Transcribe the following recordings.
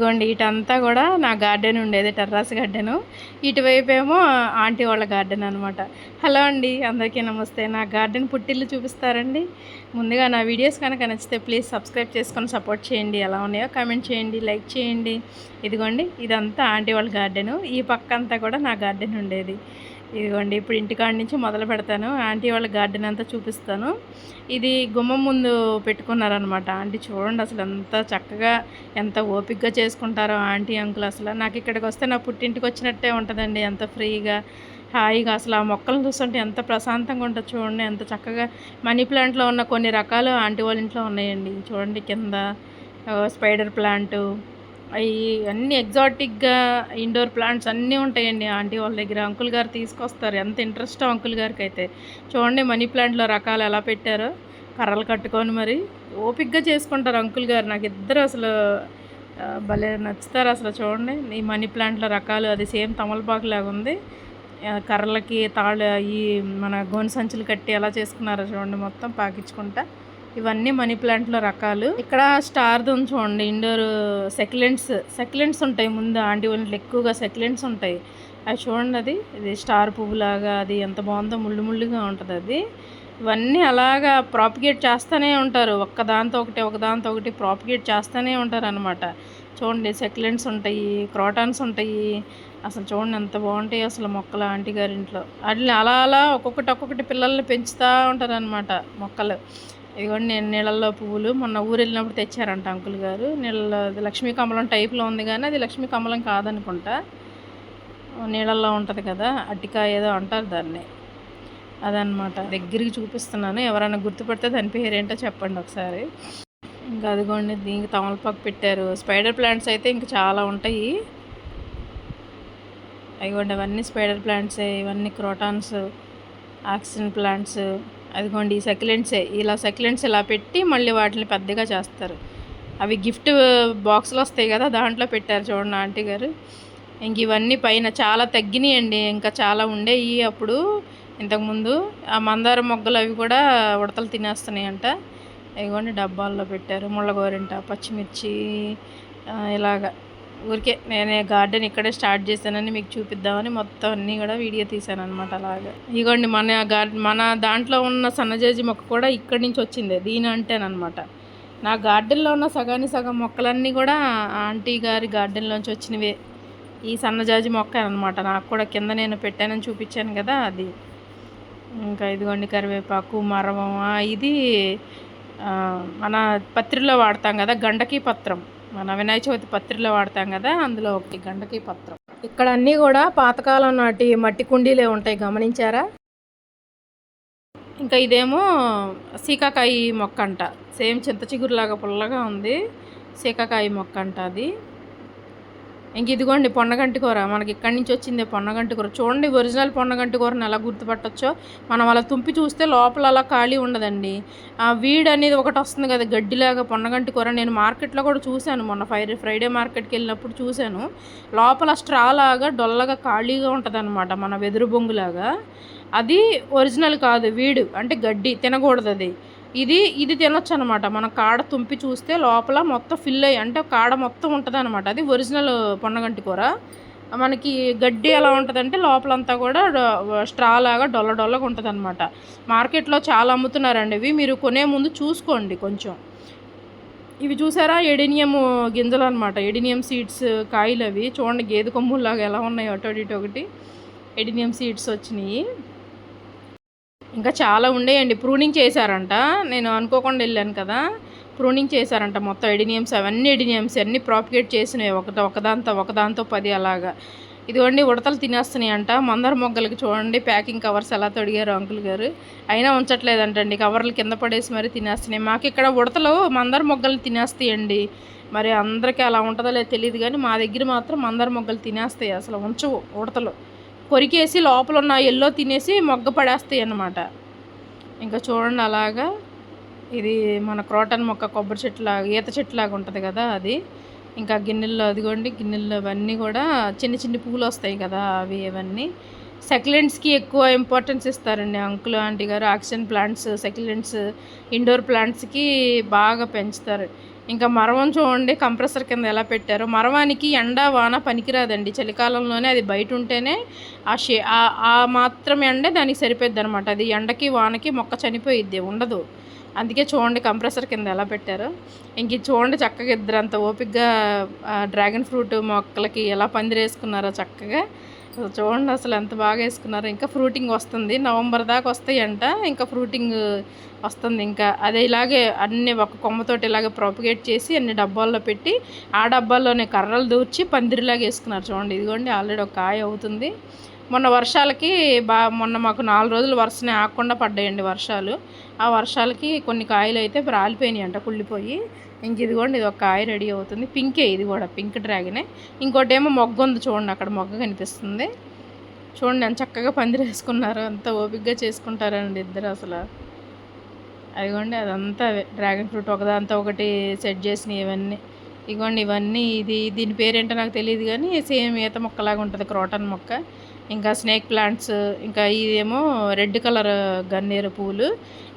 ఇదిగోండి ఇటంతా కూడా నా గార్డెన్ ఉండేది టెర్రాస్ గార్డెను. ఇటువైపు ఏమో ఆంటీ వాళ్ళ గార్డెన్ అనమాట హలో అండి అందరికీ నమస్తే. నా గార్డెన్ పుట్టిల్లు చూపిస్తారండి. ముందుగా నా వీడియోస్ కనుక నచ్చితే ప్లీజ్ సబ్స్క్రైబ్ చేసుకొని సపోర్ట్ చేయండి. ఎలా ఉన్నాయో కామెంట్ చేయండి లైక్ చేయండి. ఇదిగోండి ఇదంతా ఆంటీ వాళ్ళ గార్డెను. ఈ పక్క అంతా కూడా నా గార్డెన్ ఉండేది. ఇదిగోండి ఇప్పుడు ఇంటికాడ నుంచి మొదలు పెడతాను. ఆంటీ వాళ్ళ గార్డెన్ అంతా చూపిస్తాను. ఇది గుమ్మం ముందు పెట్టుకున్నారనమాట ఆంటీ చూడండి అసలు ఎంత చక్కగా ఎంత ఓపిక్గా చేసుకుంటారో ఆంటీ అంకుల్ అసలు. నాకు ఇక్కడికి వస్తే నా పుట్టింటికి వచ్చినట్టే ఉంటుందండి ఎంత ఫ్రీగా హాయిగా. అసలు ఆ మొక్కలను చూస్తుంటే ఎంత ప్రశాంతంగా ఉంటుంది చూడండి. ఎంత చక్కగా మనీ ప్లాంట్లో ఉన్న కొన్ని రకాలు ఆంటీ వాళ్ళ ఇంట్లో ఉన్నాయండి. చూడండి కింద స్పైడర్ ప్లాంటు అవి అన్ని ఎగ్జాటిక్గా ఇండోర్ ప్లాంట్స్ అన్నీ ఉంటాయండి. ఆంటీ వాళ్ళ దగ్గర అంకుల్ గారు తీసుకొస్తారు. ఎంత ఇంట్రెస్ట్ అంకుల్ గారికి అయితే చూడండి మనీ ప్లాంట్లో రకాలు ఎలా పెట్టారో. కర్రలు కట్టుకొని మరి ఓపిక్గా చేసుకుంటారు అంకుల్ గారు. నాకు ఇద్దరు అసలు భలే నచ్చుతారు అసలు చూడండి. ఈ మనీ ప్లాంట్లో రకాలు అది సేమ్ తమలపాకు లాగా ఉంది. కర్రలకి తాళ్ళు ఈ మన గోను సంచులు కట్టి ఎలా చేసుకున్నారో చూడండి మొత్తం పాకించుకుంటా ఇవన్నీ మనీ ప్లాంట్లో రకాలు. ఇక్కడ స్టార్ ఉంది చూడండి ఇండోర్ సెక్లెంట్స్ సెక్లెంట్స్ ఉంటాయి ముందు ఆంటీ వాళ్ళ ఎక్కువగా సెక్లెంట్స్ ఉంటాయి. అవి చూడండి అది ఇది స్టార్ పువ్వులాగా అది ఎంత బాగుందో ముళ్ళు ముళ్ళుగా ఉంటుంది అది. ఇవన్నీ అలాగా ప్రాపిగేట్ చేస్తూనే ఉంటారు. ఒక్కదాంతో ఒకటి ఒకదాంతో ఒకటి ప్రాపిగేట్ చేస్తూనే ఉంటారు అనమాట చూడండి సెక్లెంట్స్ ఉంటాయి క్రోటాన్స్ ఉంటాయి. అసలు చూడండి ఎంత బాగుంటాయి అసలు మొక్కలు ఆంటీ గారి ఇంట్లో. వాటిని అలా అలా ఒక్కొక్కటి ఒక్కొక్కటి పిల్లల్ని పెంచుతూ ఉంటారు అనమాట మొక్కలు. ఇదిగోండి నేను నీళ్ళల్లో పువ్వులు. మొన్న ఊరు వెళ్ళినప్పుడు తెచ్చారంట అంకుల్ గారు. నీళ్ళలో అది లక్ష్మీ కమలం టైప్లో ఉంది కానీ అది లక్ష్మీ కమలం కాదనుకుంటా. నీళ్ళల్లో ఉంటుంది కదా అట్టికాయ ఏదో అంటారు దాన్ని. అదనమాట దగ్గరికి చూపిస్తున్నాను. ఎవరైనా గుర్తుపడితే దాని పేరు ఏంటో చెప్పండి ఒకసారి. ఇంకా అదిగోండి దీనికి తమలపాకు పెట్టారు. స్పైడర్ ప్లాంట్స్ అయితే ఇంకా చాలా ఉంటాయి. అదిగోండి అవన్నీ స్పైడర్ ప్లాంట్సే. ఇవన్నీ క్రోటాన్స్ ఆక్సిజన్ ప్లాంట్స్. అదిగోండి ఈ సెక్యులెంట్సే ఇలా సెక్యులెంట్స్ ఇలా పెట్టి మళ్ళీ వాటిని పెద్దగా చేస్తారు. అవి గిఫ్ట్ బాక్స్లో వస్తాయి కదా దాంట్లో పెట్టారు చూడండి ఆంటీ గారు. ఇంక ఇవన్నీ పైన చాలా తగ్గినాయండి ఇంకా చాలా ఉండేవి అప్పుడు. ఇంతకుముందు ఆ మందార మొగ్గలు అవి కూడా ఉడతలు తినేస్తున్నాయంట. ఇదిగోండి డబ్బాల్లో పెట్టారు ముళ్ళగోరింట పచ్చిమిర్చి ఇలాగా. ఊరికే నేనే గార్డెన్ ఇక్కడే స్టార్ట్ చేశానని మీకు చూపిద్దామని మొత్తం అన్నీ కూడా వీడియో తీశాను అనమాట అలాగా. ఇదిగోండి మన గార్డెన్ మన దాంట్లో ఉన్న సన్నజాజి మొక్క కూడా ఇక్కడి నుంచి వచ్చింది దీని అంటేనమాట నా గార్డెన్లో ఉన్న సగాని సగం మొక్కలన్నీ కూడా ఆంటీ గారి గార్డెన్లోంచి వచ్చినవే. ఈ సన్నజాజి మొక్క అనమాట నాకు కూడా కింద నేను పెట్టానని చూపించాను కదా అది. ఇంకా ఇదిగోండి కరివేపాకు మరవం ఇది మన పత్రిలో వాడతాం కదా గండకి పత్రం. మన వినాయక చవితి పత్రిలో వాడతాం కదా అందులో ఒకటి గండకి పత్రం. ఇక్కడ అన్నీ కూడా పాతకాలం నాటి మట్టి కుండీలే ఉంటాయి గమనించారా? ఇంకా ఇదేమో సీకాకాయ మొక్క అంట సేమ్ చింత చిగురులాగా పుల్లగా ఉంది సీకాకాయ మొక్క అంట అది. ఇంక ఇదిగోండి పొన్నగంటి కూర. మనకి ఇక్కడి నుంచి వచ్చింది పొన్నగంటి కూర. చూడండి ఒరిజినల్ పొన్నగంటి కూరని ఎలా గుర్తుపట్టచ్చో. మనం అలా తుంపి చూస్తే లోపల అలా ఖాళీ ఉండదండి. ఆ వీడ్ అనేది ఒకటి వస్తుంది కదా గడ్డిలాగా పొన్నగంటి కూర. నేను మార్కెట్లో కూడా చూశాను మొన్న ఫ్రైడే ఫ్రైడే మార్కెట్కి వెళ్ళినప్పుడు చూశాను. లోపల స్ట్రా లాగా డొల్లగా ఖాళీగా ఉంటుంది మన వెదురు బొంగులాగా. అది ఒరిజినల్ కాదు వీడు. అంటే గడ్డి తినకూడదు అది. ఇది ఇది తినొచ్చు అనమాట మనం కాడ తుంపి చూస్తే లోపల మొత్తం ఫిల్ అయ్యి అంటే కాడ మొత్తం ఉంటుంది అనమాట అది ఒరిజినల్ పొన్నగంటి కూర. మనకి గడ్డి ఎలా ఉంటుందంటే లోపలంతా కూడా స్ట్రా లాగా డొల్ల డొల్లగా ఉంటుంది అనమాట మార్కెట్లో చాలా అమ్ముతున్నారండి ఇవి. మీరు కొనే ముందు చూసుకోండి కొంచెం. ఇవి చూసారా? ఎడినియం గింజలు అనమాట ఎడినియం సీడ్స్ కాయలు అవి చూడండి గేదె కొమ్ముల్లాగా ఎలా ఉన్నాయి అటు ఇటు ఒకటి. ఎడినియం సీడ్స్ వచ్చినాయి. ఇంకా చాలా ఉండేయండి. ప్రూనింగ్ చేశారంట. నేను అనుకోకుండా వెళ్ళాను కదా. ప్రూనింగ్ చేశారంట మొత్తం ఎడినియమ్స్ అవన్నీ ఎడినియమ్స్ అన్నీ ప్రాపిగేట్ చేసినాయి ఒక ఒకదాంతో ఒకదాంతో పది అలాగా. ఇదిగోండి ఉడతలు తినేస్తున్నాయి అంట మందర మొగ్గలకి చూడండి ప్యాకింగ్ కవర్స్ ఎలా తొడిగారు అంకుల్ గారు. అయినా ఉంచట్లేదంటండి. కవర్లు కింద పడేసి మరి తినేస్తున్నాయి. మాకు ఇక్కడ ఉడతలు మందర మొగ్గలు తినేస్తాయండి. మరి అందరికీ అలా ఉంటుందో లేదో తెలియదు కానీ మా దగ్గర మాత్రం మందర మొగ్గలు తినేస్తాయి. అసలు ఉంచవు ఉడతలు. కొరికేసి లోపల ఉన్న ఎల్లో తినేసి మొగ్గ పడేస్తాయి అన్నమాట. ఇంకా చూడండి అలాగా. ఇది మన క్రోటన్ మొక్క కొబ్బరి చెట్టులాగా ఈత చెట్టులాగా ఉంటుంది కదా అది. ఇంకా గిన్నెల్లో అదిగోండి గిన్నెల్లో అవన్నీ కూడా చిన్న చిన్న పూలు వస్తాయి కదా అవి ఇవన్నీ సెకిలెంట్స్కి ఎక్కువ ఇంపార్టెన్స్ ఇస్తారండి అంకుల్ ఆంటీ గారు. ఆక్సిజన్ ప్లాంట్స్ సెక్లెంట్స్ ఇండోర్ ప్లాంట్స్కి బాగా పెంచుతారు. ఇంకా మరవం చూడండి కంప్రెసర్ కింద ఎలా పెట్టారో. మరవానికి ఎండ వాన పనికిరాదండి. చలికాలంలోనే అది బయట ఉంటేనే ఆ షే ఆ- ఆ మాత్రం ఎండే దానికి సరిపోద్ది అనమాట అది ఎండకి వానకి మొక్క చనిపోయిద్ది ఉండదు. అందుకే చూడండి కంప్రెసర్ కింద ఎలా పెట్టారు. ఇంక చూడండి చక్కగా ఇద్దరు అంత ఓపిక్గా డ్రాగన్ ఫ్రూట్ మొక్కలకి ఎలా పందిరేసుకున్నారో చక్కగా. చూడండి అసలు ఎంత బాగా వేసుకున్నారు. ఇంకా ఫ్రూటింగ్ వస్తుంది. నవంబర్ దాకా వస్తాయంట. ఇంకా ఫ్రూటింగ్ వస్తుంది. ఇంకా అదే ఇలాగే అన్ని ఒక కొమ్మతోటి ఇలాగే ప్రొపగేట్ చేసి అన్ని డబ్బాల్లో పెట్టి ఆ డబ్బాల్లోనే కర్రలు దూర్చి పందిరిలాగా వేసుకున్నారు చూడండి. ఇదిగోండి ఆల్రెడీ ఒక కాయ అవుతుంది. మొన్న వర్షాలకి బా మొన్న మాకు నాలుగు రోజులు వర్షనే ఆకుండా పడ్డాయండి వర్షాలు. ఆ వర్షాలకి కొన్ని కాయలు అయితే రాలిపోయినాయి అంట కుళ్ళిపోయి. ఇంక ఇదిగోండి ఇది ఒక కాయ రెడీ అవుతుంది. పింకే ఇది కూడా పింక్ డ్రాగనే ఇంకోటి ఏమో మొగ్గ ఉంది చూడండి అక్కడ మొగ్గ కనిపిస్తుంది. చూడండి ఎంత చక్కగా పందిరి వేసుకున్నారు అంత ఓపిక్గా చేసుకుంటారండి ఇద్దరు అసలు. అదిగోండి అదంతా డ్రాగన్ ఫ్రూట్ ఒకదాంతో ఒకటి సెట్ చేసినవి ఇవన్నీ. ఇగోండి ఇవన్నీ ఇది దీని పేరేంటో నాకు తెలియదు కానీ సేమ్ ఈత మొక్కలాగా ఉంటుంది క్రోటన్ మొక్క. ఇంకా స్నేక్ ప్లాంట్స్ ఇంకా ఇదేమో రెడ్ కలర్ గన్నేరు పూలు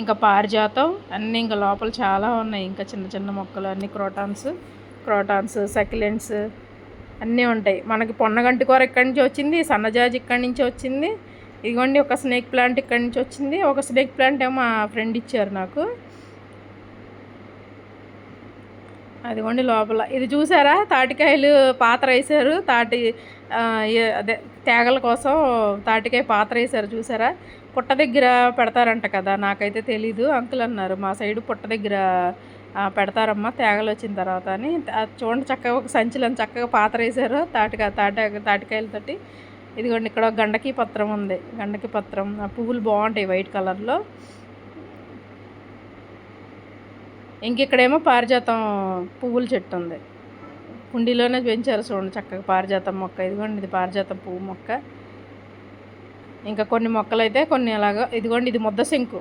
ఇంకా పారిజాతం అన్నీ ఇంకా లోపల చాలా ఉన్నాయి. ఇంకా చిన్న చిన్న మొక్కలు అన్ని క్రోటాన్స్ క్రోటాన్స్ సకిలెంట్స్ అన్నీ ఉంటాయి. మనకి పొన్నగంటి కూర ఇక్కడి నుంచి వచ్చింది సన్నజాజి ఇక్కడి నుంచి వచ్చింది. ఇదిగోండి ఒక స్నేక్ ప్లాంట్ ఇక్కడి నుంచి వచ్చింది. ఒక స్నేక్ ప్లాంట్ ఏమో మా ఫ్రెండ్ ఇచ్చారు నాకు. అదిగోండి లోపల. ఇది చూసారా? తాటికాయలు పాత్ర వేసారు తాటి అదే తేగల కోసం తాటికాయ పాత్ర వేసారు చూసారా? పుట్ట దగ్గర పెడతారంట కదా నాకైతే తెలీదు. అంకుల్ అన్నారు మా సైడు పుట్ట దగ్గర పెడతారమ్మా తేగలు వచ్చిన తర్వాత అని. చూడండి చక్కగా ఒక సంచిలో చక్కగా పాత్ర వేసారు తాటికాయ తాటి. తాటికాయలతోటి ఇదిగోండి ఇక్కడ ఒక గండకి పత్రం ఉంది. గండకి పత్రం. పువ్వులు బాగుంటాయి వైట్ కలర్లో. ఇంక ఇక్కడేమో పారిజాతం పువ్వుల చెట్టు ఉంది. కుండీలోనే పెంచారు చూడండి చక్కగా పారిజాతం మొక్క. ఇదిగోండి ఇది పారిజాతం పువ్వు మొక్క. ఇంకా కొన్ని మొక్కలు అయితే కొన్ని అలాగా ఇదిగోండి ఇది ముద్ద శంకు.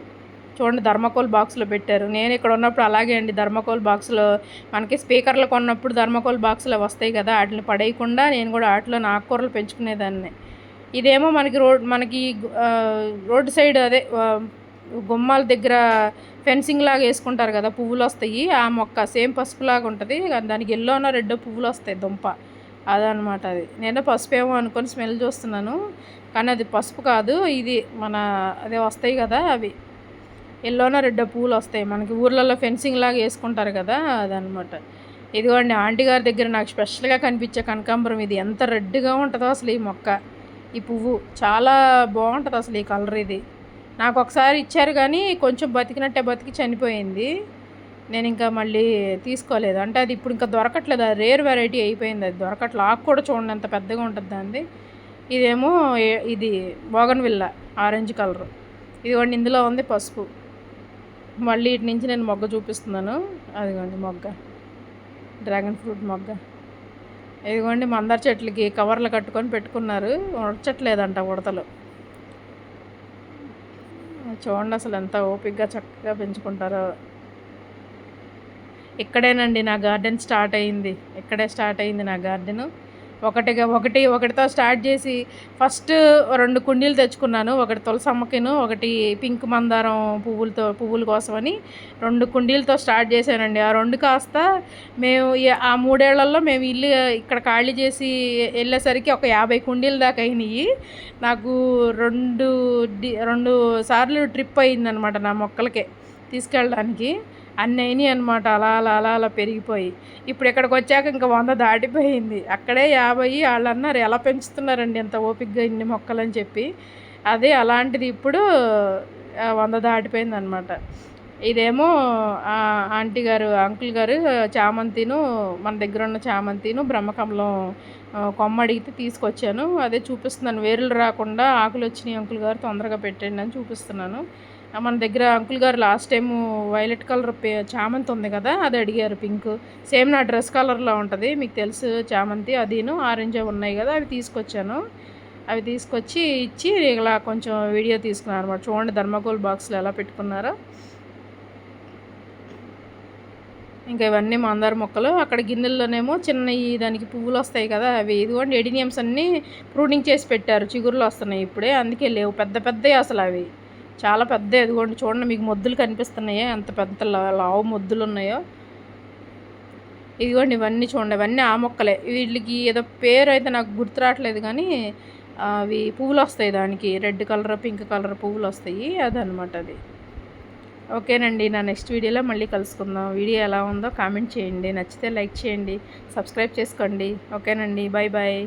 చూడండి ధర్మకోల్ బాక్స్లో పెట్టారు. నేను ఇక్కడ ఉన్నప్పుడు అలాగే అండి ధర్మకోల్ బాక్స్లో మనకి స్పీకర్లు కొన్నప్పుడు ధర్మకోల్ బాక్స్లో వస్తాయి కదా వాటిని పడేయకుండా నేను కూడా వాటిలో ఆకుకూరలు పెంచుకునేదాన్ని. ఇదేమో మనకి రోడ్ మనకి రోడ్డు సైడ్ అదే గుమ్మాల దగ్గర ఫెన్సింగ్ లాగా వేసుకుంటారు కదా పువ్వులు వస్తాయి. ఆ మొక్క సేమ్ పసుపులాగా ఉంటుంది. దానికి ఎల్లోనో రెడ్ పువ్వులు వస్తాయి దుంప. అదనమాట అది. నేను పసుపు ఏమో అనుకొని స్మెల్ చూస్తున్నాను. కానీ అది పసుపు కాదు ఇది మన అదే వస్తాయి కదా అవి. ఎల్లోనో రెడ్డ పువ్వులు వస్తాయి. మనకి ఊర్లలో ఫెన్సింగ్ లాగా వేసుకుంటారు కదా అదనమాట. ఇదిగోండి ఆంటీ గారి దగ్గర నాకు స్పెషల్గా కనిపించే కనకాంబరం ఇది. ఎంత రెడ్గా ఉంటుందో అసలు ఈ మొక్క. ఈ పువ్వు చాలా బాగుంటుంది అసలు ఈ కలర్ ఇది. నాకు ఒకసారి ఇచ్చారు కానీ కొంచెం బతికినట్టే బతికి చనిపోయింది. నేను ఇంకా మళ్ళీ తీసుకోలేదు. అంటే అది ఇప్పుడు ఇంకా దొరకట్లేదు. అది రేర్ వెరైటీ అయిపోయింది. అది దొరకట్లేదు ఆకు కూడా చూడండి ఎంత పెద్దగా ఉంటుంది దాన్ని ఇదేమో ఇది బోగన్ విల్ల ఆరెంజ్ కలర్. ఇదిగోండి ఇందులో ఉంది పసుపు. మళ్ళీ ఇటు నుంచి నేను మొగ్గ చూపిస్తున్నాను. అదిగోండి మొగ్గ. డ్రాగన్ ఫ్రూట్ మొగ్గ. ఇదిగోండి మందార చెట్లకి కవర్లు కట్టుకొని పెట్టుకున్నారు. ఉడచట్లేదంట ఉడతలు. చూడండి అసలు ఎంత ఓపిక్గా చక్కగా పెంచుకుంటారో. ఇక్కడేనండి నా గార్డెన్ స్టార్ట్ అయింది. ఇక్కడే స్టార్ట్ అయింది నా గార్డెన్. ఒకటిగా ఒకటి ఒకటితో స్టార్ట్ చేసి ఫస్ట్ రెండు కుండీలు తెచ్చుకున్నాను. ఒకటి తులసమ్మకిను ఒకటి పింక్ మందారం పువ్వులతో పువ్వుల కోసమని రెండు కుండీలతో స్టార్ట్ చేశానండి. ఆ రెండు కాస్త మేము ఆ మూడేళ్ళలో మేము ఇల్లు ఇక్కడ ఖాళీ చేసి వెళ్ళేసరికి ఒక యాభై కుండీల దాకా అయినాయి. నాకు రెండు డి రెండు సార్లు ట్రిప్ అయిందనమాట నా మొక్కలకే తీసుకెళ్ళడానికి. అన్నీ అయినాయి అనమాట అలా అలా అలా అలా పెరిగిపోయి. ఇప్పుడు ఇక్కడికి వచ్చాక ఇంకా వంద దాటిపోయింది. అక్కడే యాభై వాళ్ళు అన్నారు ఎలా పెంచుతున్నారండి ఎంత ఓపిక్గా ఇన్ని మొక్కలు? అని చెప్పి. అదే అలాంటిది ఇప్పుడు వంద దాటిపోయింది అనమాట ఇదేమో ఆంటీ గారు అంకుల్ గారు చామంతిను మన దగ్గర ఉన్న చామంతిను బ్రహ్మకమలం కొమ్మ అడిగితే తీసుకొచ్చాను. అదే చూపిస్తున్నాను. వేర్లు రాకుండా ఆకులు వచ్చినాయి అంకుల్ గారు తొందరగా పెట్టండి అని చూపిస్తున్నాను. మన దగ్గర అంకుల్ గారు లాస్ట్ టైం వైలెట్ కలర్ పే చామంతి ఉంది కదా అది అడిగారు పింక్ సేమ్ నా డ్రెస్ కలర్లో ఉంటుంది మీకు తెలుసు చామంతి అదిను ఆరెంజ్ ఉన్నాయి కదా అవి తీసుకొచ్చాను. అవి తీసుకొచ్చి ఇచ్చి ఇలా కొంచెం వీడియో తీసుకున్నాను అనమాట చూడండి ధర్మకోల్ బాక్స్లో ఎలా పెట్టుకున్నారో. ఇంకా ఇవన్నీ మందార మొక్కలు. అక్కడ గిన్నెల్లోనేమో చిన్న దానికి పువ్వులు వస్తాయి కదా అవి ఇదిగోండి ఎడినియమ్స్ అన్నీ ప్రూనింగ్ చేసి పెట్టారు. చిగురులు వస్తున్నాయి ఇప్పుడే అందుకే లేవు. పెద్ద పెద్దవి అసలు అవి. చాలా పెద్ద ఇదిగోండి చూడండి మీకు మొద్దులు కనిపిస్తున్నాయో ఎంత పెద్ద లావు మొద్దులు ఉన్నాయో. ఇదిగోండి ఇవన్నీ చూడండి ఇవన్నీ ఆ మొక్కలే. వీటికి ఏదో పేరు అయితే నాకు గుర్తు రావట్లేదు కానీ అవి పువ్వులు వస్తాయి దానికి. రెడ్ కలర్ పింక్ కలర్ పువ్వులు వస్తాయి అదనమాట అది. ఓకేనండి నా నెక్స్ట్ వీడియోలో మళ్ళీ కలుసుకుందాం. వీడియో ఎలా ఉందో కామెంట్ చేయండి. నచ్చితే లైక్ చేయండి సబ్స్క్రైబ్ చేసుకోండి. ఓకేనండి బాయ్ బాయ్.